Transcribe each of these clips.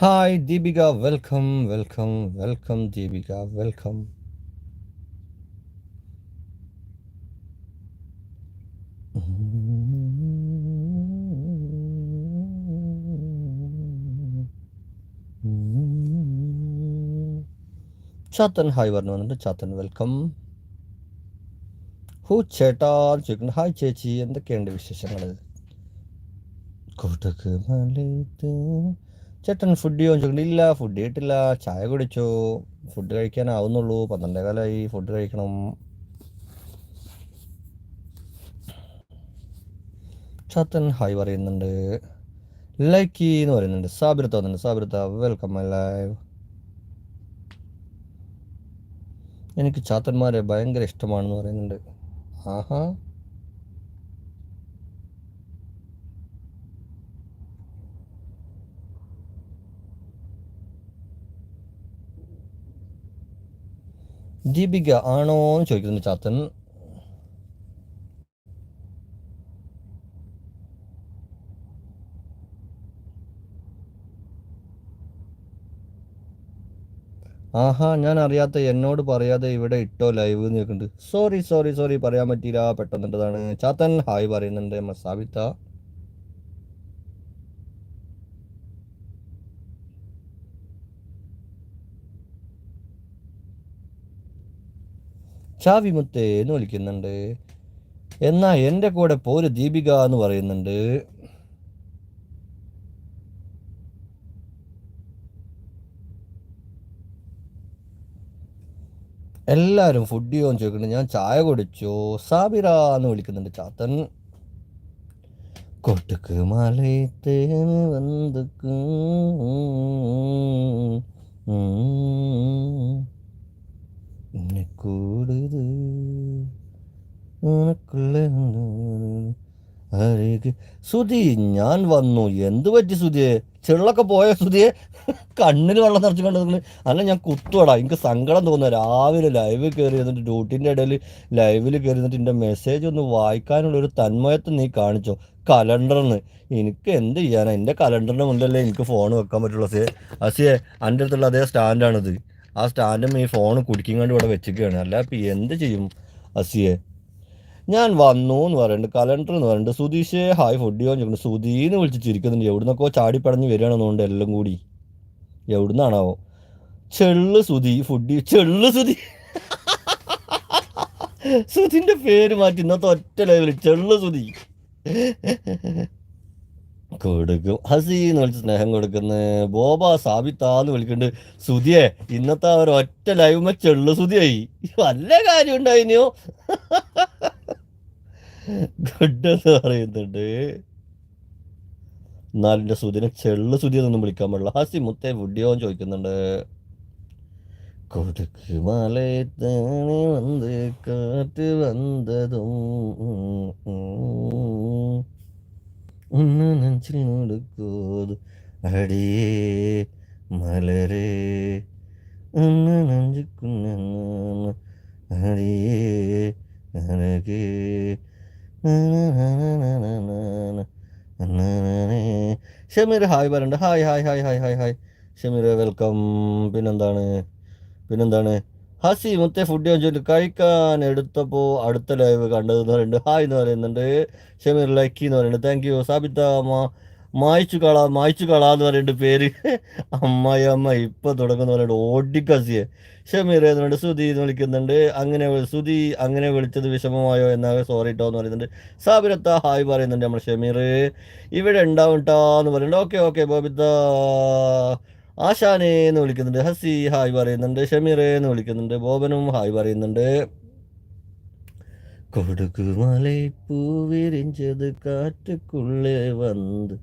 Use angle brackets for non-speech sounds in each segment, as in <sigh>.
Hi Deepika welcome welcome welcome Deepika welcome Chathan hi പറഞ്ഞു വന്നിട്ട് Chathan welcome who ചേട്ടാ ചോദിക്കുന്നു ഹായ് ചേച്ചി എന്തൊക്കെയുണ്ട് വിശേഷങ്ങൾ കൊടക് ചേട്ടൻ ഫുഡ് ചോദിച്ചിട്ടുണ്ട്. ഇല്ല ഫുഡ് കിട്ടില്ല. ചായ കുടിച്ചോ. ഫുഡ് കഴിക്കാനാവുന്നുള്ളൂ. പന്ത്രണ്ടേ കാലമായി ഫുഡ് കഴിക്കണം. ചാത്തൻ ഹായ് പറയുന്നുണ്ട്. ലൈക്ക് എന്ന് പറയുന്നുണ്ട്. സാബിരത്ത വന്നിട്ടുണ്ട്. സാബിരത്ത വെൽക്കം മൈ ലൈവ് എനിക്ക് ചാത്തന്മാരെ ഭയങ്കര ഇഷ്ടമാണെന്ന് പറയുന്നുണ്ട്. ആഹാ. ദീപിക ആണോ എന്ന് ചോദിക്കുന്നു ചാത്തൻ ആഹാ ഞാൻ അറിയാത്ത എന്നോട് പറയാതെ ഇവിടെ ഇട്ടോ ലൈവ് എന്ന് കേൾക്കുന്നുണ്ട് സോറി സോറി സോറി പറയാൻ പറ്റിയില്ല പെട്ടെന്നിട്ടതാണ് ചാത്തൻ ഹായ് പറയുന്നുണ്ട് മസാബിത്ത ചാവിമുത്തേ എന്ന് വിളിക്കുന്നുണ്ട്. എന്നാൽ എന്റെ കൂടെ പോര് ദീപിക എന്ന് പറയുന്നുണ്ട്. എല്ലാവരും ഫുഡ് ചെയ്യുമെന്ന് ചോദിക്കുന്നുണ്ട്. ഞാൻ ചായ കുടിച്ചു? സാബിറ എന്ന് വിളിക്കുന്നുണ്ട് ചാത്തൻ. കൊട്ടുക്ക് മലയത്തേന് വന്നുക്ക് എന്നെ കൂടുത് അരികെ. സുധി ഞാൻ വന്നു. എന്ത് പറ്റി സുധിയെ ചെള്ളൊക്കെ പോയ സുധിയെ കണ്ണിൽ വെള്ളം നിറച്ച് കണ്ടത് അല്ല ഞാൻ കുത്തുവടാ. എനിക്ക് സങ്കടം തോന്നുക രാവിലെ ലൈവ് കയറി എന്നിട്ട് ഡ്യൂട്ടിന്റെ ഇടയിൽ ലൈവിൽ കയറി എന്നിട്ട് എന്റെ മെസ്സേജ് ഒന്ന് വായിക്കാനുള്ള ഒരു തന്മയത്വം നീ കാണിച്ചോ? കലണ്ടറിന് എനിക്ക് എന്ത് ചെയ്യാനാ? എന്റെ കലണ്ടറിന് മുന്നല്ലേ എനിക്ക് ഫോൺ വെക്കാൻ പറ്റുള്ളൂ അസിയെ. അസിയെ എന്റെ അടുത്തുള്ള അതേ സ്റ്റാൻഡാണിത് ആ സ്റ്റാൻഡും ഈ ഫോൺ കുടിക്കും കണ്ട് ഇവിടെ വെച്ചിരിക്കുകയാണ്. അല്ല ഇപ്പം എന്ത് ചെയ്യും അസിയെ? ഞാൻ വന്നു എന്ന് പറയുന്നുണ്ട് കലണ്ടർ എന്ന് പറയുന്നുണ്ട് സുധീഷേ ഹായ് ഫുഡ് എന്ന് ചോദിക്കുന്നു സുധീന്ന് വിളിച്ച് ചിരിക്കുന്നുണ്ട്. എവിടുന്നൊക്കെ ചാടിപ്പടഞ്ഞ് വരികയാണെന്നുകൊണ്ട് എല്ലാം കൂടി. എവിടുന്നാണാവോ? ചെള്ള് സുധി ഫുഡ് ചെള്ള് സുധി. സുധിന്റെ പേര് മാറ്റി ഇന്നത്തെ ഒറ്റ ലെവലിൽ ചെള്ള് സുധി. കൊടുക്കും. ഹസീന്ന് വിളിച്ച് സ്നേഹം കൊടുക്കുന്ന ബോബ സാബിത്താന്ന് വിളിക്കുന്നുണ്ട് സുധിയെ ഇന്നത്തെ ഒരു ഒറ്റ ലൈവ് ചെള്ളു സുധിയായി വല്ല കാര്യം ഉണ്ടായിനോ? ഗുഡ് എന്ന് പറയുന്നുണ്ട് എന്നാലിന്റെ സുധിനെ ചെള്ളു സുതി എന്നൊന്നും വിളിക്കാൻ പാടില്ല. ഹസി മുത്തേ വുഡിയോ ചോദിക്കുന്നുണ്ട്. കൊടുക്ക് മലയത്തേണി വന്ന് കാറ്റ് വന്നതും ഒന്ന് നെഞ്ചിൽ നടക്കോത് അടിയേ മലരേ ഒന്ന് നെഞ്ചിക്കുന്ന അടിയേ അഴകേ ഷമീർ ഹായ് പറയണ്ട hi hi hi hi hi hi Shameer welcome പിന്നെന്താണ് പിന്നെന്താണ് ഹസി മുത്തേ ഫുഡ് ചോദിച്ചിട്ട് കഴിക്കാൻ എടുത്തപ്പോൾ അടുത്ത ലൈവ് കണ്ടത് എന്ന് പറയുന്നുണ്ട്. ഹായ് എന്ന് പറയുന്നുണ്ട്. ഷമീർ ലക്കി എന്ന് പറയുന്നുണ്ട്. താങ്ക് യു സാബിത്ത മായ്ച്ചു കള മായ്ച്ചു എന്ന് പറയുന്നുണ്ട് പേര്. അമ്മായി അമ്മ ഇപ്പം തുടങ്ങുന്ന പറയുന്നുണ്ട് ഓടിക്കസിയെ ഷമീർ എന്നുണ്ട് സുധി എന്ന് വിളിക്കുന്നുണ്ട്. അങ്ങനെ സുധി അങ്ങനെ വിളിച്ചത് വിഷമമായോ എന്നാകെ സോറി കേട്ടോ എന്ന് പറയുന്നുണ്ട്. സാബിരത്ത ഹായ് പറയുന്നുണ്ട് നമ്മൾ ഷമീർ. ഇവിടെ ഉണ്ടാവും കേട്ടോ എന്ന് പറയുന്നുണ്ട്. ഓക്കെ ഓക്കെ ബോബിത്ത ആശാനെ എന്ന് വിളിക്കുന്നുണ്ട്. ഹസി ഹായ് പറയുന്നുണ്ട്. ഷമീറെ എന്ന് വിളിക്കുന്നുണ്ട്. ബോബനും ഹായ് പറയുന്നുണ്ട്. കൊടുക്കുമലൈ പൂവിരിഞ്ചത് കാറ്റുക്കുള്ളെ വന്ന്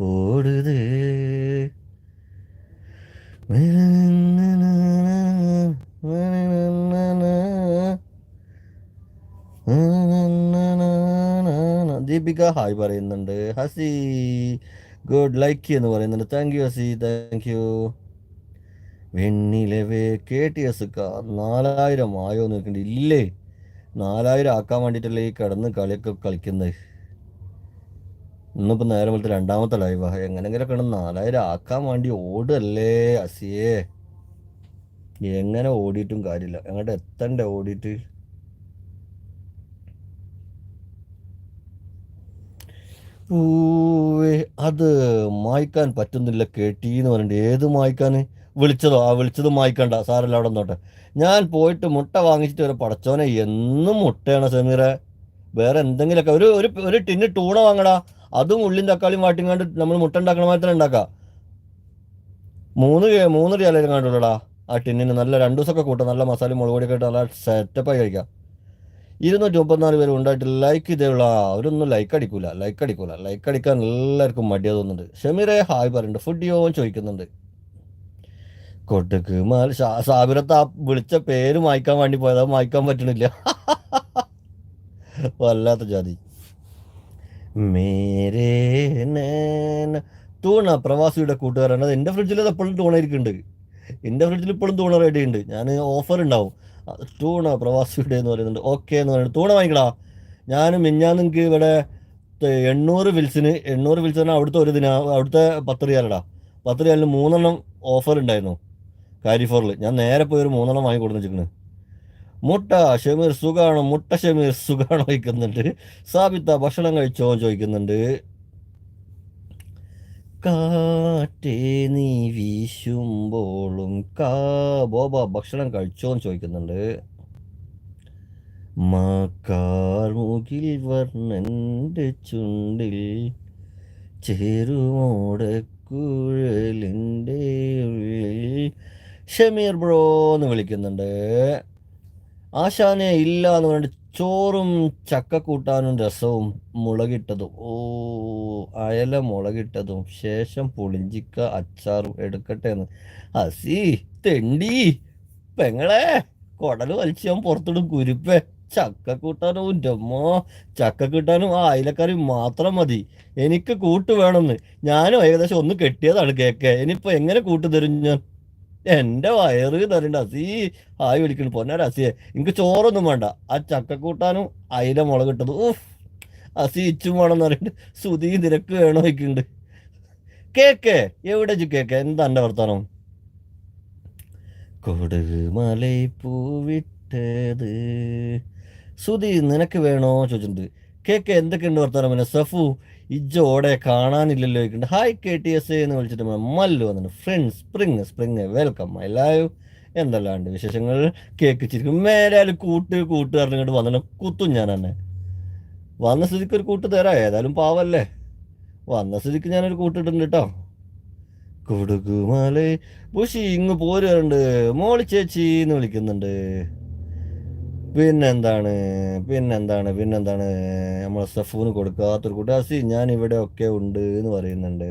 ഓടുത്. ദീപിക ഹായ് പറയുന്നുണ്ട്. ഹസി ഗുഡ് ലൈക്ക് എന്ന് പറയുന്നുണ്ട്. Thank you Asi thank you Vennilave K T S car നാലായിരം ആയോ നോക്കണ്ട. ഇല്ലേ? നാലായിരം ആക്കാൻ വേണ്ടിയിട്ടല്ലേ ഈ കിടന്ന് കളിയൊക്കെ കളിക്കുന്നത് ഇന്നിപ്പോൾ നേരെ പോലത്തെ രണ്ടാമത്തെ ലൈവാ എങ്ങനെങ്കിലും കിടന്ന് നാലായിരം ആക്കാൻ വേണ്ടി ഓടല്ലേ അസിയേ എങ്ങനെ ഓടിയിട്ടും കാര്യമില്ല. എങ്ങോട്ട് എത്തണ്ടേ ഓടിയിട്ട്? പൂവേ അത് മായ്ക്കാൻ പറ്റുന്നില്ല കേട്ടി എന്ന് പറഞ്ഞിട്ട്. ഏത് മായ്ക്കാൻ വിളിച്ചതോ? ആ വിളിച്ചത് മായ്ക്കണ്ട. സാറല്ല അവിടെ നിന്നോട്ടെ. ഞാൻ പോയിട്ട് മുട്ട വാങ്ങിച്ചിട്ട് വരെ. പടച്ചോനെ എന്നും മുട്ടയാണ് സമീറെ. വേറെ എന്തെങ്കിലുമൊക്കെ. ഒരു ഒരു ഒരു ടിന്ന് ടൂണ വാങ്ങടാ. അതും ഉള്ളിയും തക്കാളിയും വാട്ടിങ്ങാണ്ട് നമ്മൾ മുട്ട ഉണ്ടാക്കണ തന്നെ ഉണ്ടാക്കാം. മൂന്ന് മൂന്ന് റിയാലും കണ്ടുള്ളടാ. ആ ടിന്നിന് നല്ല രണ്ട് ദിവസമൊക്കെ കൂട്ടാം. നല്ല മസാലയും മുളക് പൊടിയൊക്കെ ഇട്ട് നല്ല സെറ്റപ്പായി കഴിക്കാം. ഇരുന്നൂറ്റി മുപ്പത്തിനാല് പേര് ഉണ്ടായിട്ട് ലൈക്ക് ചെയ്തുള്ള അവരൊന്നും ലൈക്ക് അടിക്കൂല. ലൈക്ക് അടിക്കൂല. ലൈക്ക് അടിക്കാൻ എല്ലാവർക്കും മടിയാ തോന്നുന്നുണ്ട്. ഷമീറെ ഹായ് പറയുന്നുണ്ട്. ഫുഡ് യോ ചോദിക്കുന്നുണ്ട്. കൊട്ടക്ക് മാൽ. സാബിറത്ത് ആ വിളിച്ച പേര് മായ്ക്കാൻ വേണ്ടി പോയത്. മായ്ക്കാൻ പറ്റണില്ല. <laughs> വല്ലാത്ത ജാതി. തൂണ പ്രവാസിയുടെ കൂട്ടുകാരാണ്. അത് എന്റെ ഫ്രിഡ്ജിൽ അത് എപ്പോഴും തൂണ ഇരിക്കുന്നുണ്ട്. എന്റെ ഫ്രിഡ്ജിൽ ഇപ്പോഴും തൂണ റെഡി ഉണ്ട്. ഞാൻ ഓഫർ ഉണ്ടാവും. തൂണ പ്രവാസിയുടെ എന്ന് പറയുന്നുണ്ട്. ഓക്കെ എന്ന് പറയുന്നത് തൂണ വാങ്ങിക്കടാ. ഞാനും മിഞ്ഞാന്ന് നിങ്ങൾക്ക് ഇവിടെ എണ്ണൂറ് വിൽസിന് എണ്ണൂറ് വിൽസിന് അവിടുത്തെ ഒരു ദിന അവിടുത്തെ പത്ത് റിയാലടാ പത്ത് റിയാലിന് മൂന്നെണ്ണം ഓഫർ ഉണ്ടായിരുന്നു കാരിഫോറിൽ ഞാൻ നേരെ പോയി ഒരു മൂന്നെണ്ണം വാങ്ങി കൊടുത്തു വെച്ചിട്ടുണ്ട് മുട്ട ഷമീർ സുഖാണോ? മുട്ട ഷമീർ സുഖാണോ ചോദിക്കുന്നുണ്ട്. സാബിത്ത ഭക്ഷണം കഴിച്ചോ ചോദിക്കുന്നുണ്ട്. കാറ്റേ നീ വീശുമ്പോളും കാ ബോബ ഭക്ഷണം കഴിച്ചോന്ന് ചോദിക്കുന്നുണ്ട്. മാക്കാർമുകിൽ വർണന്റെ ചുണ്ടിൽ ചേരുമോടക്കുഴലിന്റെ ഉള്ളിൽ ഷമീർ ബ്രോ എന്ന് വിളിക്കുന്നുണ്ട്. ആശാനെ ഇല്ല എന്ന് പറഞ്ഞിട്ട് ചോറും ചക്ക കൂട്ടാനും രസവും മുളകിട്ടതും. ഓ അയല മുളകിട്ടതും. ശേഷം പുളിഞ്ചിക്ക അച്ചാറും എടുക്കട്ടെ എന്ന്. അസി തെണ്ടി. പെങ്ങളെ കൊടൽ വലിച്ച് ഞാൻ പുറത്തിടും കുരുപ്പേ. ചക്ക കൂട്ടാനും ഉന്റമ്മോ ചക്ക കിട്ടാനും ആ അയലക്കറി മാത്രം മതി. എനിക്ക് കൂട്ട് വേണമെന്ന്. ഞാനും ഏകദേശം ഒന്ന് കെട്ടിയതാണ് കേക്ക്. ഇനിയിപ്പോ എങ്ങനെ കൂട്ട് തരും ഞാൻ? എന്റെ വയറ് തരണ്ട. അസീ ആയി വിളിക്കുന്നു പൊന്നാര അസിയെ. എനിക്ക് ചോറൊന്നും വേണ്ട. ആ ചക്കക്കൂട്ടാനും അയില മുളക് ഇട്ടത്. ഊഫ് അസി ഇച്ചും വേണമെന്ന് പറയുന്നുണ്ട് സുതി നിരക്ക് വേണോ വയ്ക്കുന്നുണ്ട് കേക്ക്. എവിടെ കേക്ക്? എന്താ എന്റെ വർത്താനം? കൊടുക് മലൈ പൂവിട്ടത് സുതി നിനക്ക് വേണോ ചോദിച്ചിട്ടുണ്ട്. കേക്ക് എന്തൊക്കെയുണ്ട് വർത്താനം പിന്നെ സഫു ഇജ്ജോടെ കാണാനില്ലല്ലോ ചോദിക്കുന്നുണ്ട്. ഹായ് കെ ടി എസ് എന്ന് വിളിച്ചിട്ട് മല്ലു വന്നിട്ടുണ്ട്. Friend spring spring welcome my live എന്തല്ലാണ്ട് വിശേഷങ്ങൾ കേൾക്കിച്ചിരിക്കും ചിരിക്കും കൂട്ട് കൂട്ട് ഇങ്ങോട്ട് വന്നിട്ട് കുത്തും ഞാൻ തന്നെ വന്ന സ്ഥിതിക്ക് ഒരു കൂട്ട് തരാം. ഏതായാലും പാവല്ലേ. വന്ന സ്ഥിതിക്ക് ഞാനൊരു കൂട്ടിട്ടുണ്ട് കേട്ടോ. കൊടുക്കുമാലേ. ബുഷി ഇങ്ങ് പോരുന്നുണ്ട് മോളി ചേച്ചി എന്ന് വിളിക്കുന്നുണ്ട്. പിന്നെന്താണ് പിന്നെന്താണ് പിന്നെന്താണ് നമ്മളെ സഫൂന് കൊടുക്കാത്തൊരു കൂട്ട് അസി ഞാൻ ഇവിടെ ഒക്കെ ഉണ്ട് എന്ന് പറയുന്നുണ്ട്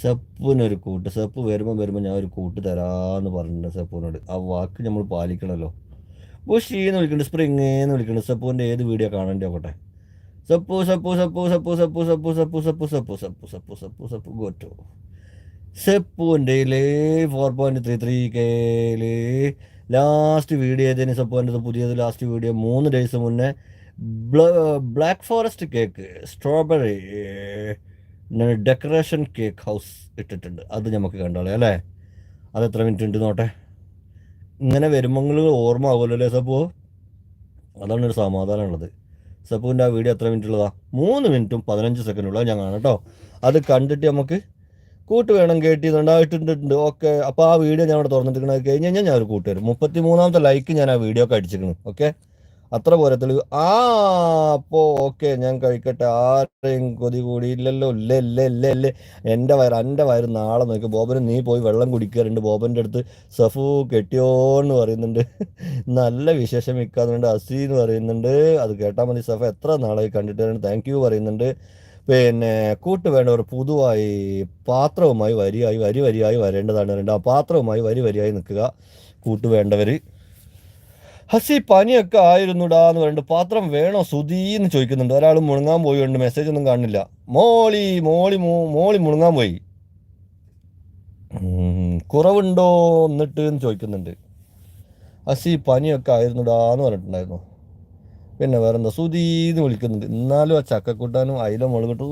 സപ്പുനൊരു കൂട്ട് സപ്പ് വരുമ്പോൾ വരുമ്പോൾ ഞാൻ ഒരു കൂട്ട് തരാമെന്ന് പറഞ്ഞിട്ടുണ്ട് സപ്പുവിനോട് ആ വാക്ക് നമ്മൾ പാലിക്കണമല്ലോ ബുഷി എന്ന് വിളിക്കുന്നുണ്ട് സ്പ്രിങ് എന്ന് വിളിക്കുന്നുണ്ട് സപ്പുവിന്റെ ഏത് വീഡിയോ കാണേണ്ടി നോക്കട്ടെ സപ്പു സപ്പു സപ്പു സപ്പു സപ്പു സപ്പു സപ്പു സപ്പു സപ്പു സപ്പു സപ്പു സപ്പു സപ്പു ഗോറ്റോ സെപ്പുവിന്റെ ഫോർ പോയിന്റ് ത്രീ ത്രീ കെയിൽ ലാസ്റ്റ് വീഡിയോ ഏതെങ്കിലും സപ്പോ എന്റെ പുതിയത് ലാസ്റ്റ് വീഡിയോ മൂന്ന് ഡേയ്സ് മുന്നേ black forest cake strawberry decoration cake house ഇട്ടിട്ടുണ്ട്. അത് നമുക്ക് കണ്ടോളെ അല്ലേ? അത് എത്ര മിനിറ്റ് ഉണ്ട് നോട്ടെ? ഇങ്ങനെ വരുമ്പോൾ ഓർമ്മ ആകുമല്ലോ അല്ലേ സപ്പു? അതാണ് ഒരു സമാധാനം ഉള്ളത്. സപ്പുവിന്റെ ആ വീഡിയോ എത്ര മിനിറ്റ് ഉള്ളതാ? മൂന്ന് മിനിറ്റും പതിനഞ്ച് സെക്കൻഡുള്ള ഞാൻ കാണാം കേട്ടോ അത് കണ്ടിട്ട് നമുക്ക് കൂട്ട് വേണം കേട്ടിട്ടുണ്ടായിട്ടുണ്ട്. ഓക്കെ അപ്പോൾ ആ വീഡിയോ ഞാൻ അവിടെ തുറന്നിട്ടിരിക്കണത് കഴിഞ്ഞ് കഴിഞ്ഞാൽ ഞാൻ ഒരു കൂട്ട് വരും മുപ്പത്തി മൂന്നാമത്തെ ലൈക്ക് ഞാൻ ആ വീഡിയോ ഒക്കെ അടിച്ചിരിക്കണം. ഓക്കെ അത്ര പോരെ തെളിവ് ആ അപ്പോൾ ഓക്കെ ഞാൻ കഴിക്കട്ടെ. ആരെയും കൊതി കൂടി ഇല്ലല്ലോ ഇല്ല ഇല്ല ഇല്ല ഇല്ല. എന്റെ വയറ് എന്റെ വയറ് നാളെ നോക്കി. ബോബന് നീ പോയി വെള്ളം കുടിക്കാറുണ്ട് ബോബന്റെ അടുത്ത് സഫു കെട്ടിയോ എന്ന് പറയുന്നുണ്ട്. നല്ല വിശേഷം വിൽക്കാറുണ്ട് അസി എന്ന് പറയുന്നുണ്ട്. അത് കേട്ടാൽ മതി സഫ. എത്ര നാളായി കണ്ടിട്ട് താങ്ക് യു പറയുന്നുണ്ട്. പിന്നെ കൂട്ട് വേണ്ടവർ പുതുവായി പാത്രവുമായി വരിയായി വരി വരിയായി വരേണ്ടതാണ് രണ്ട്. ആ പാത്രവുമായി വരി വരിയായി നിൽക്കുക കൂട്ട് വേണ്ടവർ ഹസി പനിയൊക്കെ ആയിരുന്നുടാ എന്ന് പറഞ്ഞിട്ട് പാത്രം വേണോ സുധീ എന്ന് ചോദിക്കുന്നുണ്ട്. ഒരാൾ മുണങ്ങാൻ പോയിട്ടുണ്ട് മെസ്സേജ് ഒന്നും കാണുന്നില്ല മോളി മോളി മോളി മുണങ്ങാൻ പോയി. കുറവുണ്ടോ എന്നിട്ട് എന്ന് ചോദിക്കുന്നുണ്ട്. ഹസി പനിയൊക്കെ ആയിരുന്നുടാ എന്ന് പറഞ്ഞിട്ടുണ്ടായിരുന്നു. പിന്നെ വേറെന്താ? സുധീന്ന് വിളിക്കുന്നുണ്ട്. എന്നാലും ആ ചക്കക്കൂട്ടാനും അയില മുളകിട്ടു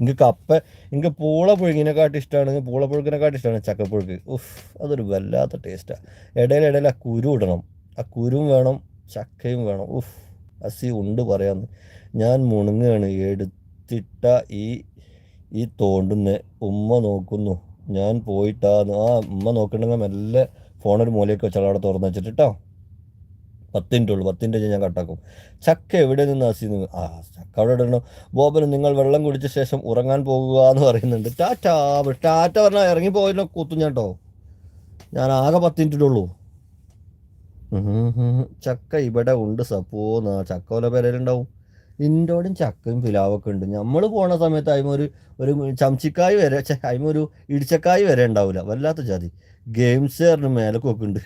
എനിക്ക് കപ്പ എനിക്ക് പൂള പുഴുങ്ങിനെക്കാട്ടി ഇഷ്ടമാണ് പൂള പുഴുക്കിനെക്കാട്ടി ഇഷ്ടമാണ് ചക്കപ്പുഴുക്ക്. ഉഫ് അതൊരു വല്ലാത്ത ടേസ്റ്റാണ് ഇടയിൽ ആ കുരു ഇടണം. ആ കുരുവും വേണം ചക്കയും വേണം. ഉഫ് അസി ഉണ്ട് പറയാന്ന്. ഞാൻ മുണുങ്ങാണ് എടുത്തിട്ട ഈ ഈ തോണ്ടുന്ന ഉമ്മ നോക്കുന്നു. ഞാൻ പോയിട്ടാന്ന് ആ ഉമ്മ നോക്കണമെങ്കിൽ മെല്ലെ ഫോണൊരു മൂലയൊക്കെ വെച്ചാൽ അവിടെ തുറന്ന് വെച്ചിട്ട് കേട്ടോ പത്ത് ഉള്ളു ഉള്ളൂ പത്ത് ഞാൻ കട്ടാക്കും. ചക്ക എവിടെ നിന്ന് അസി ആ ചക്ക അവിടെ ഇടണം. ബോബന് നിങ്ങൾ വെള്ളം കുടിച്ച ശേഷം ഉറങ്ങാൻ പോകുക എന്ന് പറയുന്നുണ്ട്. ടാറ്റ ടാറ്റ പറഞ്ഞാൽ ഇറങ്ങി പോയല്ലോ കൂത്തും ഞാൻ കേട്ടോ ഞാൻ ആകെ പത്തിന്റെ ഉള്ളൂ. ചക്ക ഇവിടെ ഉണ്ട് സപ്പോന്ന് ചക്ക പോലെ പേരലുണ്ടാവും? ഇന്റോടും ചക്കയും പിലാവൊക്കെ ഉണ്ട്. നമ്മൾ പോണ സമയത്ത് അതിമ ഒരു ഒരു ചമച്ചിക്കായ് വരെ അതിമ ഒരു ഇടിച്ചക്കായ് വരെ ഉണ്ടാവില്ല വല്ലാത്ത ജാതി. ഗെയിംസ് പറഞ്ഞ് മേലക്കൊക്കെ ഉണ്ട്.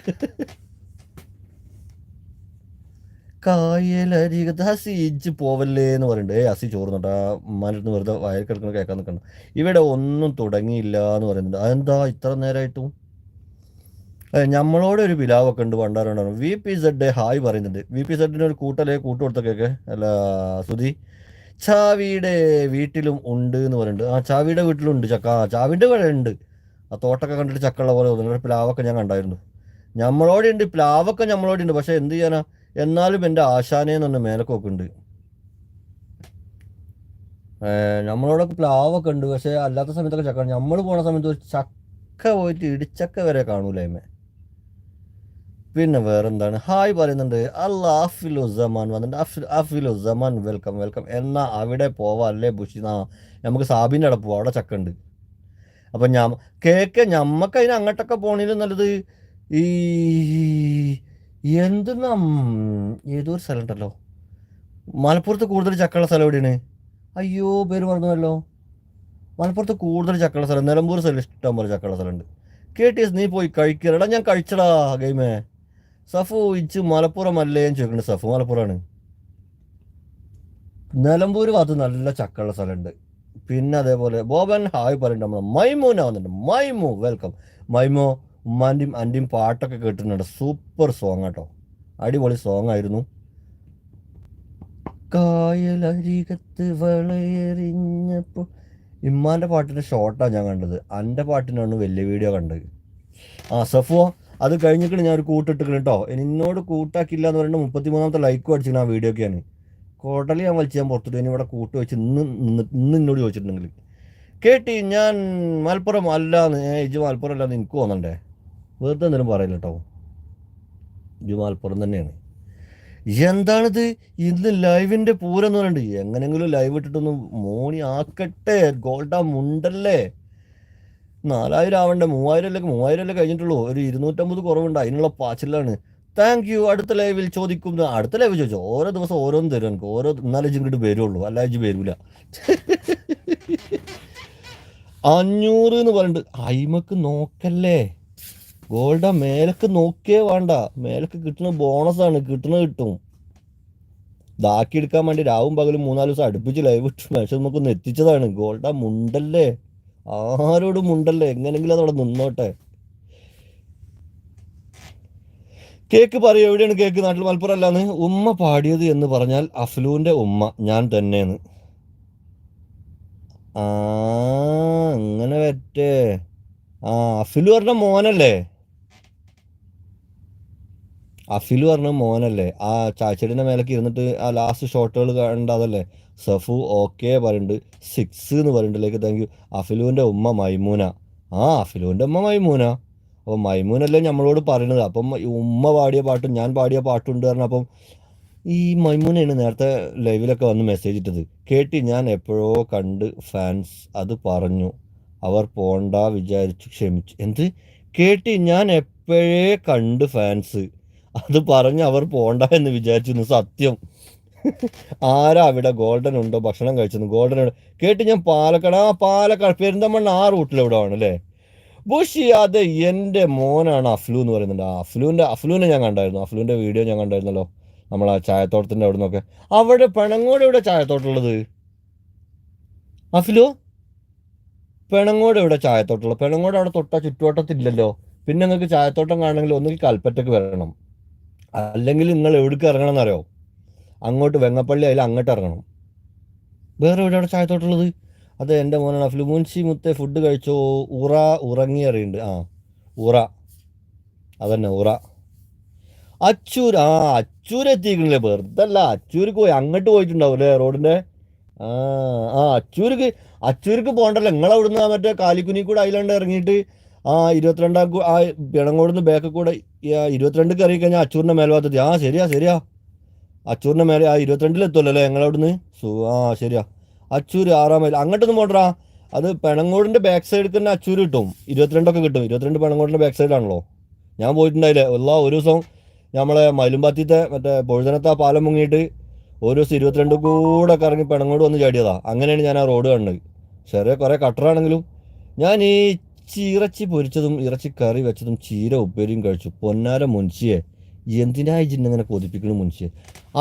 കായലരികത്ത് ഹസി ഇജ്ജ് പോവല്ലേ എന്ന് പറയുന്നുണ്ട് ഏ ഹസി ചോറുന്നുണ്ട് ആ മനുന്ന് വെറുതെ വയൽ കേൾക്കാൻ നിൽക്കണം ഇവിടെ ഒന്നും തുടങ്ങിയില്ല എന്ന് പറയുന്നുണ്ട്. അതെന്താ ഇത്ര നേരമായിട്ടും നമ്മളോട് ഒരു പിലാവൊക്കെ ഉണ്ട് പണ്ടാറുണ്ടാണ് വി പി സെഡ് ഹായ് പറയുന്നുണ്ട്. വി പി സെഡിന് ഒരു കൂട്ടലേ കൂട്ടു കൊടുത്ത കേക്ക് അല്ല സുധി. ചാവിയുടെ വീട്ടിലും ഉണ്ട് എന്ന് പറയുന്നുണ്ട്. ആ ചാവിയുടെ വീട്ടിലും ഉണ്ട് ചക്ക. ആ ചാവിന്റെ ഉണ്ട്. ആ തോട്ടൊക്കെ കണ്ടിട്ട് ചക്കുള്ള പോലെ തോന്നുന്നു. പ്ലാവൊക്കെ ഞാൻ കണ്ടായിരുന്നു. നമ്മളോടെ ഉണ്ട് പ്ലാവൊക്കെ നമ്മളോടെ ഉണ്ട് പക്ഷെ എന്ത് ചെയ്യാനാ? എന്നാലും എന്റെ ആശാനേന്ന് പറഞ്ഞ മേലക്കൊക്കെ ഉണ്ട് ഏ, നമ്മളോടൊക്കെ പ്ലാവൊക്കെ ഉണ്ട്. പക്ഷേ അല്ലാത്ത സമയത്തൊക്കെ ചക്ക നമ്മൾ പോണ സമയത്ത് ഒരു ചക്ക പോയിട്ട് ഇടിച്ചക്ക വരെ കാണൂല അമ്മ പിന്നെ വേറെന്താണ്? ഹായ് പറയുന്നുണ്ട്. അല്ല അഫിലു സമാൻ വന്നിട്ട് അഫിൽ അഫിലു സമാൻ വെൽക്കം വെൽക്കം. എന്നാ അവിടെ പോവാ അല്ലേ ബുഷി? ആ നമുക്ക് സാബിന്റെ അവിടെ പോവാം. അവിടെ ചക്ക ഉണ്ട്. അപ്പം ഞാൻ കേക്ക് ഞമ്മക്ക് അങ്ങോട്ടൊക്കെ പോണേലും നല്ലത് ഈ എന്തെന്നാ ഏതോ ഒരു സ്ഥലം ഉണ്ടല്ലോ മലപ്പുറത്ത് കൂടുതൽ ചക്കയുള്ള സ്ഥലം എവിടെയാണ്? അയ്യോ പേര് പറഞ്ഞല്ലോ മലപ്പുറത്ത് കൂടുതൽ ചക്കയുള്ള സ്ഥലം നിലമ്പൂർ സ്ഥലം ഇഷ്ടം പോലെ ചക്കയുള്ള സ്ഥലമുണ്ട്. കെ ടി എസ് നീ പോയി കഴിക്കലടാ ഞാൻ കഴിച്ചടാ ഗെയിമേ. സഫു ഇച്ച് മലപ്പുറം അല്ലേ എന്ന് ചോദിക്കുന്നുണ്ട് സഫു. മലപ്പുറമാണ്. നിലമ്പൂർ ഭാഗത്ത് നല്ല ചക്കയുള്ള സ്ഥലമുണ്ട്. പിന്നെ അതേപോലെ ബോബൻ ഹായ് പറയുന്നുണ്ട് നമ്മൾ മൈമൂന വന്നിട്ടുണ്ട് മൈമു വെൽക്കം മൈമോ ഉമ്മാന്റെയും അന്റെയും പാട്ടൊക്കെ കേട്ടിട്ടുണ്ട്. സൂപ്പർ സോങ് കേട്ടോ അടിപൊളി സോങ് ആയിരുന്നു. കായലരികത്ത് വളയെറിഞ്ഞപ്പോൾ ഇമ്മാന്റെ പാട്ടിന്റെ ഷോർട്ടാണ് ഞാൻ കണ്ടത്. എന്റെ പാട്ടിനാണ് വലിയ വീഡിയോ കണ്ടത്. ആ സഫുവോ അത് കഴിഞ്ഞിട്ട് ഞാൻ ഒരു കൂട്ടിട്ടിക്കണം കേട്ടോ എന്നോട് കൂട്ടാക്കില്ല എന്ന് പറയുന്നത് മുപ്പത്തിമൂന്നാമത്തെ ലൈക്കും അടിച്ചിരുന്നു ആ വീഡിയോക്കാണ് കോട്ടലി ഞാൻ വലിച്ച് ഞാൻ പുറത്തിട്ട്. ഇനി ഇവിടെ കൂട്ട് വെച്ച് ഇന്ന് ഇന്ന് ഇന്നോട് ചോദിച്ചിട്ടുണ്ടെങ്കിൽ. കേട്ടി ഞാൻ മലപ്പുറം അല്ലാന്ന് ഏജ് മലപ്പുറം അല്ലാന്ന് എനിക്ക് തോന്നണ്ടേ? വെറുതെ എന്തെങ്കിലും പറയില്ല കേട്ടോ ഇത് മലപ്പുറം തന്നെയാണ്. എന്താണിത്? ഇന്ന് ലൈവിന്റെ പൂരം എന്ന് പറയുന്നുണ്ട് എങ്ങനെങ്കിലും ലൈവ് ഇട്ടിട്ടൊന്ന് മോണി ആക്കട്ടെ. ഗോൾഡ മുണ്ടല്ലേ? നാലായിരം ആവണ്ടേ? മൂവായിരം അല്ലേ? മൂവായിരം അല്ലേ കഴിഞ്ഞിട്ടുള്ളൂ. ഒരു ഇരുന്നൂറ്റമ്പത് കുറവുണ്ട്. അതിനുള്ള പാച്ചിലാണ്. താങ്ക് യു അടുത്ത ലൈവിൽ ചോദിക്കും. അടുത്ത ലൈവ് ചോദിച്ചോ ഓരോ ദിവസം ഓരോന്ന് തരും എനിക്ക്. ഓരോ നാലഞ്ച് ഇങ്ങോട്ട് വരുള്ളൂ. അല്ല ഇജ്ജ് വരൂല. അഞ്ഞൂറ് എന്ന് പറഞ്ഞിട്ട് അയിമക്ക് നോക്കല്ലേ? ഗോൾഡ മേലക്ക് നോക്കിയേ വേണ്ട. മേലക്ക് കിട്ടുന്ന ബോണസാണ് കിട്ടുന്ന കിട്ടും. ഇതാക്കി എടുക്കാൻ വേണ്ടി രാവും പകലും മൂന്നാൽ ദിവസം അടുപ്പിച്ച് ലൈവ് ഇട്ടു. പക്ഷെ നമുക്കൊന്ന് എത്തിച്ചതാണ്. ഗോൾഡ മുണ്ടല്ലേ? ആരോടും മുണ്ടല്ലേ? എങ്ങനെങ്കിലും അതവിടെ നിന്നോട്ടെ. കേക്ക് പറയൂ. എവിടെയാണ് കേക്ക്? നാട്ടിൽ മലപ്പുറം അല്ലാന്ന്. ഉമ്മ പാടിയത് എന്ന് പറഞ്ഞാൽ അഫ്ലുവിന്റെ ഉമ്മ ഞാൻ തന്നെയാണ്. ആ അങ്ങനെ പറ്റേ. ആ അഫിലു പറഞ്ഞ മോനല്ലേ? അഫിലു പറഞ്ഞ മോനല്ലേ ആ ചാച്ചടിന്റെ മേലേക്ക് ഇരുന്നിട്ട് ആ ലാസ്റ്റ് ഷോട്ടുകൾ കണ്ടതല്ലേ സഫു ഓക്കെ പറയുന്നുണ്ട് സിക്സ് എന്ന് പറയുന്നുണ്ടിലേക്ക് താങ്ക് യു അഫിലുവിന്റെ ഉമ്മ മൈമൂന. ആ അഫിലുവിന്റെ ഉമ്മ മൈമൂന. അപ്പോൾ മൈമൂനല്ലേ നമ്മളോട് പറയുന്നത് അപ്പം ഉമ്മ പാടിയ പാട്ടും ഞാൻ പാടിയ പാട്ടും ഉണ്ട് കാരണം അപ്പം ഈ മൈമൂനയാണ് നേരത്തെ ലൈവിലൊക്കെ വന്ന് മെസ്സേജ് ഇട്ടത്. കേട്ടി ഞാൻ എപ്പോഴോ കണ്ട് ഫാൻസ് അത് പറഞ്ഞു. അവർ പോണ്ട വിചാരിച്ചു ക്ഷമിച്ചു. എന്ത്? കേട്ടി ഞാൻ എപ്പോഴേ കണ്ട് ഫാൻസ് അത് പറഞ്ഞ് അവർ പോണ്ട എന്ന് വിചാരിച്ചിരുന്നു സത്യം. ആരാ അവിടെ ഗോൾഡൻ ഉണ്ടോ ഭക്ഷണം കഴിച്ചെന്ന്? ഗോൾഡൻ ഉണ്ടോ കേട്ട് ഞാൻ പാലക്കാട് ആ പാലക്കാട് പെരിന്തമണ്ണ ആ റൂട്ടിൽ ഇവിടെ ആണ് ബുഷി അത് എന്റെ മോനാണ് അഫ്ലു എന്ന് പറയുന്നുണ്ട്. അഫ്ലുവിന്റെ അഫ്ലുവിനെ ഞാൻ കണ്ടായിരുന്നു. അഫ്ലുവിന്റെ വീഡിയോ ഞാൻ കണ്ടായിരുന്നല്ലോ. നമ്മൾ ആ ചായത്തോട്ടത്തിന്റെ അവിടെ നിന്നൊക്കെ. അവിടെ പെണങ്ങോട് എവിടെ ചായത്തോട്ടുള്ളത്? അഫ്ലു? പെണങ്ങോട് എവിടെ ചായത്തോട്ടമുള്ളത് പെണങ്ങോട് അവിടെ തൊട്ട ചുറ്റുവട്ടത്തില്ലല്ലോ. പിന്നെ നിങ്ങൾക്ക് ചായത്തോട്ടം കാണണമെങ്കിൽ ഒന്നുകിൽ കൽപ്പറ്റക്ക് വരണം. അല്ലെങ്കിൽ നിങ്ങൾ എവിടേക്ക് ഇറങ്ങണം എന്നറിയോ അങ്ങോട്ട് വെങ്ങപ്പള്ളി അതിൽ അങ്ങോട്ട് ഇറങ്ങണം. വേറെ എവിടെയാണ് ചായത്തോട്ടുള്ളത്? അത് എന്റെ മോനാണ്. അഫ്ലു മുത്തെ ഫുഡ് കഴിച്ചോ? ഉറ ഉറങ്ങി അറിയുന്നുണ്ട് ആ ഉറ. അതന്നെ ഉറ. അച്ചൂർ ആ അച്ചൂർ എത്തിക്കണില്ലേ വെറുതെ അല്ല അച്ചൂർക്ക് പോയി അങ്ങോട്ട് പോയിട്ടുണ്ടാവും അല്ലേ റോഡിന്റെ ആ ആ അച്ചൂർക്ക് അച്ചൂർക്ക് പോകണ്ടല്ലോ. നിങ്ങൾ അവിടുന്ന് മറ്റേ കാലിക്കുനി കൂടെ അതിലാണ്ട് ഇറങ്ങിയിട്ട് ആ ഇരുപത്തിരണ്ടാം ആ പിണങ്ങോടുന്ന് ബാക്കിൽ കൂടെ ഇരുപത്തിരണ്ട് കയറി കഴിഞ്ഞാൽ അച്ചൂറിന്റെ മേൽഭാഗത്തെത്തി ആ ശരിയാ ശരിയാ. അച്ചൂറിന്റെ മേലെ ആ ഇരുപത്തിരണ്ടിൽ എത്തുമല്ലോ അല്ലേ ഞങ്ങളവിടുന്ന് സു ആ ശരിയാ. അച്ചൂർ ആറാം മൈൽ അങ്ങോട്ടൊന്നും പോണ്ടാ അത് പെണങ്ങോടിന്റെ ബാക്ക് സൈഡിൽ തന്നെ അച്ചൂർ കിട്ടും. ഇരുപത്തിരണ്ടൊക്കെ കിട്ടും. ഇരുപത്തിരണ്ട് പെണങ്ങോടിന്റെ ബാക്ക് സൈഡാണല്ലോ ഞാൻ പോയിട്ടുണ്ടായില്ലേ. എല്ലാ ഒരു ദിവസം നമ്മളെ മയിലുംപാത്തിത്തെ മറ്റേ പൊഴുതനത്ത പാലം മുങ്ങിയിട്ട് ഒരു ദിവസം ഇരുപത്തിരണ്ട് കൂടെ കറങ്ങി പെണങ്ങോട് വന്ന് ചാടിയതാ. അങ്ങനെയാണ് ഞാൻ ആ റോഡ് കണ്ടത്. ചെറിയ കുറേ കട്ടറാണെങ്കിലും ഞാൻ ഈ ഇറച്ചി ഇറച്ചി പൊരിച്ചതും ഇറച്ചി കറി വെച്ചതും ചീര ഉപ്പേരിയും കഴിച്ചു. പൊന്നാര മുൻഷിയെ. എന്തിനായി ജിന്നങ്ങനെ കൊതിപ്പിക്കണു മുൻഷിയെ?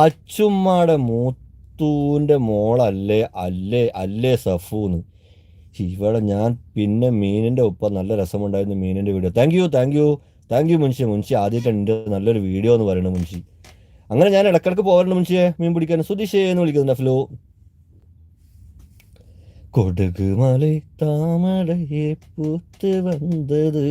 അച്ചുമ്മാടെ മൂത്തൂന്റെ മോളല്ലേ അല്ലേ അല്ലേ സഫൂന്ന്. ഇവിടെ ഞാൻ പിന്നെ മീനിന്റെ ഉപ്പ നല്ല രസമുണ്ടായിരുന്നു മീനിന്റെ video. Thank you thank you thank you Munshi Munshi എന്റെ നല്ലൊരു വീഡിയോ എന്ന് പറയുന്നത് മുൻഷി. അങ്ങനെ ഞാൻ ഇടക്കിടക്ക് പോകാറുണ്ട് മുൻഷിയെ മീൻ പിടിക്കാൻ. സുധീഷേ എന്ന് വിളിക്കുന്നുണ്ട് അഫ്ലോ കൊടുക് മலை താമരയെ പൂത്ത് വന്നത്.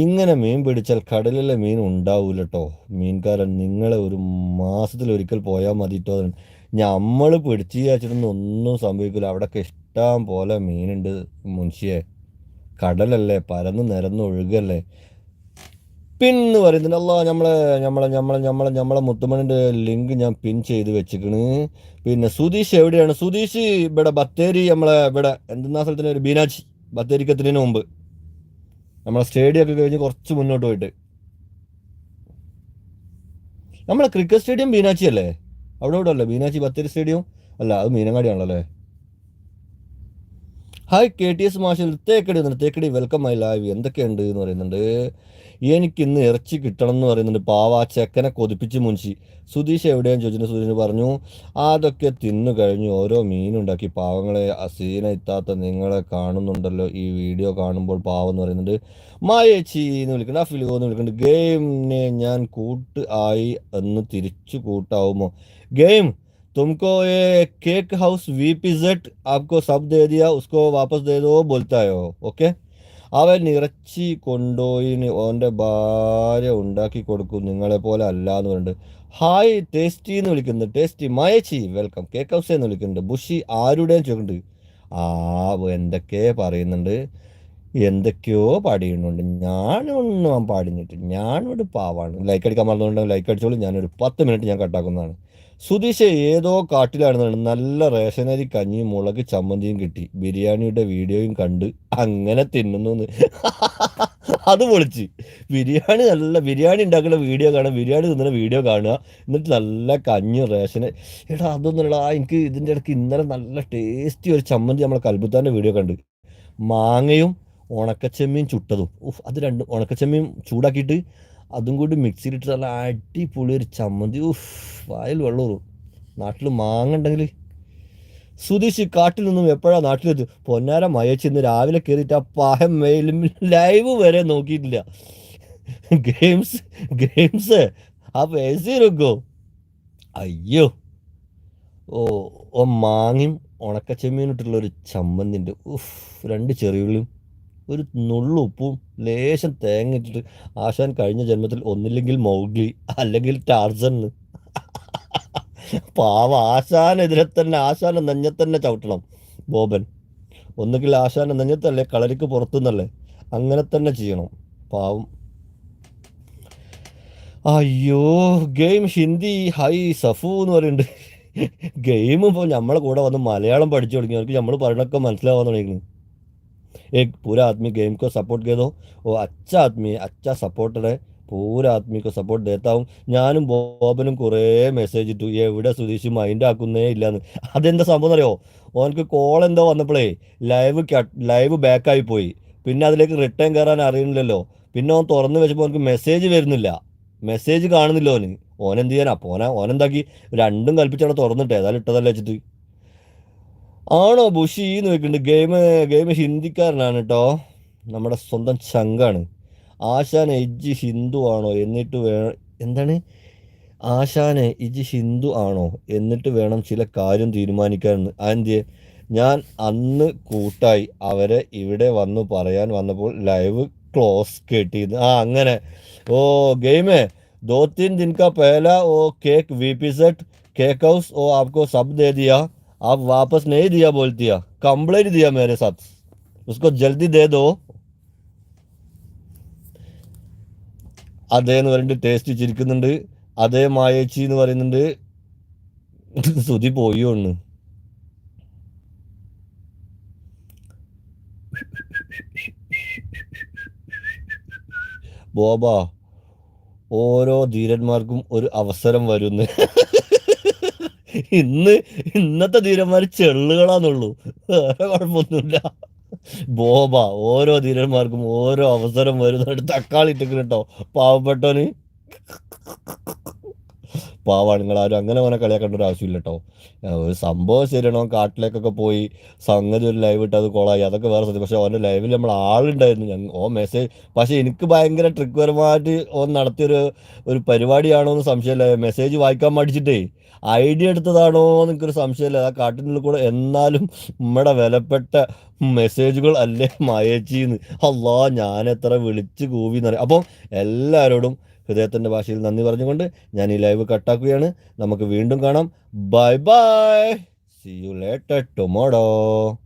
ഇങ്ങനെ മീൻ പിടിച്ചാൽ കടലിലെ മീൻ ഉണ്ടാവൂല കേട്ടോ മീൻകാരൻ നിങ്ങളെ ഒരു മാസത്തിൽ ഒരിക്കൽ പോയാൽ മതി കേട്ടോ നമ്മൾ പിടിച്ച് വിചാരിച്ചിട്ടൊന്നും ഒന്നും സംഭവിക്കില്ല അവിടെയൊക്കെ ഇഷ്ടം പോലെ മീനുണ്ട് മുൻഷിയെ. കടലല്ലേ പരന്ന് നിരന്ന് ഒഴുകല്ലേ. പിന്ന് പറയുന്നുണ്ട്. അല്ല നമ്മളെ നമ്മളെ നമ്മളെ നമ്മളെ നമ്മളെ മുത്തുമണിന്റെ ലിങ്ക് ഞാൻ പിൻ ചെയ്ത് വെച്ചിക്കണ്. പിന്നെ സുധീഷ് എവിടെയാണ്? സുധീഷ് ഇവിടെ ബത്തേരി നമ്മളെ ഇവിടെ എന്തെന്നാ സ്ഥലത്തിന് ഒരു ബീനാച്ചി ബത്തേരിക്ക് എത്തുന്നതിന് മുമ്പ്. നമ്മളെ സ്റ്റേഡിയം ഒക്കെ കഴിഞ്ഞ് കുറച്ച് മുന്നോട്ട് പോയിട്ട്. നമ്മളെ ക്രിക്കറ്റ് സ്റ്റേഡിയം ബീനാച്ചി അല്ലേ? അവിടെ ഇവിടെ അല്ലേ? ബീനാച്ചി ബത്തേരി സ്റ്റേഡിയം അല്ല അത് മീനങ്ങാടിയാണല്ലോ അല്ലേ? ഹായ് കെ ടി എസ് മാഷിൽ തേക്കടി വന്നിട്ട് തേക്കടി വെൽക്കം മൈ ലൈവ് എന്തൊക്കെയുണ്ട് എന്ന് പറയുന്നുണ്ട്. എനിക്ക് ഇന്ന് ഇറച്ചി കിട്ടണം എന്ന് പറയുന്നുണ്ട്. പാവ ചെക്കനെ കൊതിപ്പിച്ച് മുൻഷി. സുധീഷ് എവിടെയാണ് ചോദിച്ചു സുധീഷ് പറഞ്ഞു അതൊക്കെ തിന്നു കഴിഞ്ഞു ഓരോ മീനുണ്ടാക്കി പാവങ്ങളെ അസീന എത്താത്ത നിങ്ങളെ കാണുന്നുണ്ടല്ലോ ഈ വീഡിയോ കാണുമ്പോൾ പാവം എന്ന് പറയുന്നുണ്ട്. മായേച്ചി എന്ന് വിളിക്കുന്നുണ്ട്. ആ ഫിലിഗോ എന്ന് വിളിക്കുന്നുണ്ട്. ഗെയിമിനെ ഞാൻ കൂട്ട് ആയി എന്ന് തിരിച്ചു കൂട്ടാവുമോ? ഗെയിം तुमको ये cake house V P Z आपको सब दे दिया उसको वापस दे दो बोलता है वो ഓക്കെ അവൻ ഇറച്ചി കൊണ്ടുപോയി നി- ഓൻ്റെ ഭാര്യ ഉണ്ടാക്കി കൊടുക്കും നിങ്ങളെ പോലെ അല്ല എന്ന് പറഞ്ഞിട്ട് ഹായ് ടേസ്റ്റി എന്ന് വിളിക്കുന്നുണ്ട് ടേസ്റ്റി മയച്ചി വെൽക്കം കേക്ക് ഹൗസ് എന്ന് വിളിക്കുന്നുണ്ട് ബുഷി ആരുടെയും ചോദിക്കുന്നുണ്ട് ആ എന്തൊക്കെ പറയുന്നുണ്ട് എന്തൊക്കെയോ പാടിയുന്നുണ്ട് ഞാനൊന്നും പാടിഞ്ഞിട്ട് ഞാനൊരു പാവാണ് ലൈക്ക് അടിക്കാൻ മറന്നുകൊണ്ട് ലൈക്ക് അടിച്ചോളൂ ഞാനൊരു പത്ത് മിനിറ്റ് ഞാൻ കട്ടാക്കുന്നതാണ് സുധീഷ് ഏതോ കാട്ടിലാണെന്നാണ്. നല്ല റേഷനരി കഞ്ഞിയും മുളക് ചമ്മന്തിയും കിട്ടി. ബിരിയാണിയുടെ വീഡിയോയും കണ്ട് അങ്ങനെ തിന്നുന്നു. <laughs> അത് പൊളിച്ച്. ബിരിയാണി നല്ല ബിരിയാണി ഉണ്ടാക്കുന്ന വീഡിയോ കാണുക ബിരിയാണി തിന്നുന്ന വീഡിയോ കാണുക. എന്നിട്ട് നല്ല കഞ്ഞി റേഷന് എടാ അതൊന്നുമല്ല എനിക്ക് ഇതിന്റെ ഇടയ്ക്ക് ഇന്നലെ നല്ല ടേസ്റ്റി ഒരു ചമ്മന്തി നമ്മളെ കൽബുത്താന്റെ വീഡിയോ കണ്ട്. മാങ്ങയും ഉണക്കച്ചെമ്മീൻ ചുട്ടതും. ഉഫ് അത് രണ്ടും ഉണക്കച്ചെമ്മീൻ ചൂടാക്കിയിട്ട് അതും കൂടി മിക്സിയിലിട്ട് നല്ല അടിപൊളി ഒരു ചമ്മന്തി. ഉഫ് വായിൽ വെള്ളൂറും നാട്ടിൽ മാങ്ങ ഉണ്ടെങ്കിൽ സുധീഷ് കാട്ടിൽ നിന്നും എപ്പോഴാണ് നാട്ടിലെത്തും പൊന്നാര മയച്ച് രാവിലെ കയറിയിട്ട് ആ പാഹം മെയിലും ലൈവ് വരെ നോക്കിയിട്ടില്ല. ഗെയിംസ് ഗെയിംസ് ആ പേസി എടുക്കോ? അയ്യോ. ഓ ഓ മാങ്ങയും ഉണക്കച്ചെമ്മീനിട്ടുള്ളൊരു ചമ്മന്തിന്റെ ഉഫ് രണ്ട് ചെറിയുള്ളിയും. ഒരു നുള്ളുപ്പും ലേശം തേങ്ങ ആശാൻ കഴിഞ്ഞ ജന്മത്തിൽ ഒന്നില്ലെങ്കിൽ മൗഗ്ലി അല്ലെങ്കിൽ ടാർസൺ. പാവ ആശാനെതിരെ തന്നെ ആശാനെ നെഞ്ഞ തന്നെ ചവിട്ടണം. ബോബൻ ഒന്നുകിൽ ആശാനെ നെഞ്ഞത്തല്ലേ കളരിക്ക് പുറത്തുനിന്നല്ലേ അങ്ങനെ തന്നെ ചെയ്യണം. പാവം. അയ്യോ ഗെയിം ഹിന്ദി ഹൈ സഫു എന്ന് പറയുന്നുണ്ട്. ഗെയിം ഇപ്പോൾ നമ്മളെ കൂടെ വന്ന് മലയാളം പഠിച്ചു തുടങ്ങി. അവർക്ക് നമ്മൾ പറയണൊക്കെ മനസ്സിലാവാൻ തുടങ്ങി. एक पूरा आदमी गेम को सपोर्ट कर दो वो अच्छा आदमी है अच्छा सपोर्टर है പൂരാ ആത്മീക്ക് സപ്പോർട്ട് ദേത്താവും ഞാനും ബോബനും കുറേ മെസ്സേജ് ഇട്ടു എവിടെ സുധീഷ് മൈൻഡ് ആക്കുന്നേ ഇല്ലാന്ന് അതെന്താ സംഭവം അറിയോ ഓനക്ക് കോൾ എന്തോ വന്നപ്പോഴേ ലൈവ് ലൈവ് ബാക്കായി പോയി പിന്നെ അതിലേക്ക് റിട്ടേൺ കയറാൻ അറിയണില്ലല്ലോ പിന്നെ ഓൻ തുറന്നു വെച്ചപ്പോൾ ഓനക്ക് മെസ്സേജ് വരുന്നില്ല മെസ്സേജ് കാണുന്നില്ല ഓന് ഓൻ എന്ത് ചെയ്യാനാ പോന ഓനെന്താക്കി രണ്ടും കൽപ്പിച്ചവിടെ തുറന്നിട്ട് ഏതായാലും ഇട്ടതല്ല വെച്ചിട്ട് ആണോ ബുഷി? എന്ന് വെക്കുന്നുണ്ട് ഗെയിം ഗെയിം ഹിന്ദിക്കാരനാണ് കേട്ടോ നമ്മുടെ സ്വന്തം ചങ്കാണ് ആശാൻ എജ് ഹിന്ദു ആണോ എന്നിട്ട് വേ എന്താണ്? ആശാൻ ഇജ് ഹിന്ദു ആണോ എന്നിട്ട് വേണം ചില കാര്യം തീരുമാനിക്കാൻ. അതെന്തിയെ ഞാൻ അന്ന് കൂട്ടായി അവരെ ഇവിടെ വന്ന് പറയാൻ വന്നപ്പോൾ ലൈവ് ക്ലോസ് കേട്ടിരുന്നു. ആ അങ്ങനെ. ഓ ഗെയിമേ ദോ തീൻ ദിൻ കാ പേല ഓ cake V P set cake house ഓ ആപ്കോ സബ് ദേ ദിയാ. आप वापस नहीं दिया बोल दिया कंप्लेंट दिया मेरे साथ उसको जल्दी दे दो അതേ എന്ന് പറഞ്ഞിട്ട് ടേസ്റ്റ് ചിരിക്കുന്നുണ്ട് അതേ മായേച്ചി എന്ന് പറയുന്നുണ്ട് സുതി പോയി ഒന്ന് ബോബ ഓരോ ധീരന്മാർക്കും ഒരു അവസരം വരുന്നു ഇന്ന് ഇന്നത്തെ ധീരന്മാർ ചെള്ളുകളാന്നുള്ളൂ. വേറെ കുഴപ്പമൊന്നുമില്ല. ബോബ ഓരോ ധീരന്മാർക്കും ഓരോ അവസരം വരുന്നുണ്ട്. തക്കാളി ഇട്ടിട്ട് കേട്ടോ. പാവപ്പെട്ടവന്. പാവാണ് നിങ്ങൾ ആരും അങ്ങനെ അവനെ കളിയാക്കേണ്ട ഒരു ആവശ്യമില്ല കേട്ടോ ഒരു സംഭവം ശരിയാണോ? കാട്ടിലേക്കൊക്കെ പോയി സംഗതി ഒരു ലൈവ് ഇട്ട് അത് കോളായി അതൊക്കെ വേറെ സത്യം പക്ഷേ അവന്റെ ലൈവിൽ നമ്മൾ ആളുണ്ടായിരുന്നു. ഞങ്ങൾ ഓ മെസ്സേജ് പക്ഷേ എനിക്ക് ഭയങ്കര ട്രിക്ക് പരമായിട്ട് ഓൻ നടത്തിയൊരു ഒരു പരിപാടിയാണോ എന്ന് സംശയമില്ല. മെസ്സേജ് വായിക്കാൻ മടിച്ചിട്ടേ ഐഡിയ എടുത്തതാണോ എന്ന് എനിക്കൊരു സംശയമില്ല. ആ കാട്ടിനുള്ളിൽ കൂടെ എന്നാലും നമ്മുടെ വിലപ്പെട്ട മെസ്സേജുകൾ അല്ലേ മയച്ചിന്ന്. അല്ലാ ഞാൻ എത്ര വിളിച്ച് കൂവി എന്നറിയാം അപ്പം എല്ലാവരോടും ഹൃദയത്തിന്റെ ഭാഷയിൽ നന്ദി പറഞ്ഞുകൊണ്ട് ഞാൻ ഈ ലൈവ് കട്ടാക്കുകയാണ്. നമുക്ക് വീണ്ടും കാണാം. Bye bye. See you later tomorrow